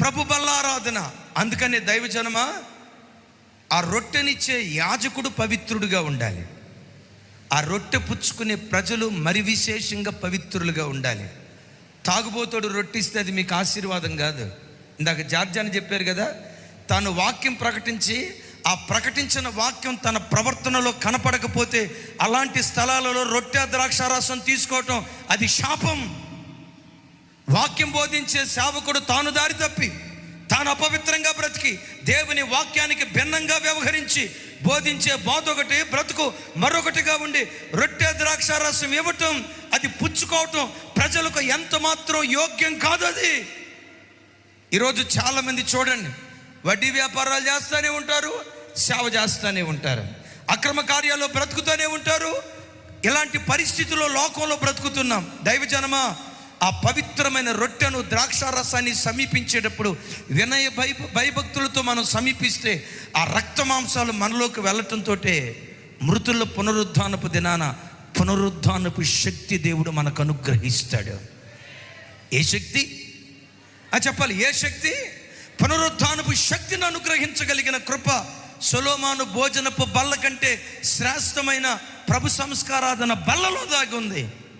ప్రభు బల్లారాధన. అందుకనే దైవజనమా ఆ రొట్టెనిచ్చే యాజకుడు పవిత్రుడుగా ఉండాలి. ఆ రొట్టె పుచ్చుకునే ప్రజలు మరి విశేషంగా పవిత్రులుగా ఉండాలి. తాగుబోతుడు రొట్టిస్తే అది మీకు ఆశీర్వాదం కాదు. ఇందాక జార్జాని చెప్పారు కదా తాను వాక్యం ప్రకటించి ఆ ప్రకటించిన వాక్యం తన ప్రవర్తనలో కనపడకపోతే అలాంటి స్థలాలలో రొట్టె ద్రాక్షారసం తీసుకోవటం అది శాపం. వాక్యం బోధించే సేవకుడు తాను దారి తప్పి. తాను అపవిత్రంగా బ్రతికి దేవుని వాక్యానికి భిన్నంగా వ్యవహరించి బోధించే బోధ ఒకటి బ్రతుకు మరొకటిగా ఉండి రొట్టె ద్రాక్షారసం ఇవ్వటం అది పుచ్చుకోవటం ప్రజలకు ఎంత మాత్రం యోగ్యం కాదు అది. ఈరోజు చాలామంది చూడండి వడ్డీ వ్యాపారాలు చేస్తూనే ఉంటారు సేవ చేస్తూనే ఉంటారు అక్రమ కార్యాల్లో బ్రతుకుతూనే ఉంటారు ఇలాంటి పరిస్థితుల్లో లోకంలో బ్రతుకుతున్నాం. దైవజనమా ఆ పవిత్రమైన రొట్టెను ద్రాక్ష రసాన్ని సమీపించేటప్పుడు వినయ భయ భయభక్తులతో మనం సమీపిస్తే ఆ రక్త మాంసాలు మనలోకి వెళ్ళటంతో మృతుల పునరుద్ధానపు దినాన పునరుద్ధానపు శక్తి దేవుడు మనకు అనుగ్రహిస్తాడు. ఏ శక్తి? ఆ చెప్పాలి. ఏ శక్తి? పునరుద్ధానపు శక్తిని అనుగ్రహించగలిగిన కృప సొలోమాను భోజనపు బల్ల కంటే శ్రేష్టమైన ప్రభు సంస్కారాధన బల్లలో దాగి ఉంది.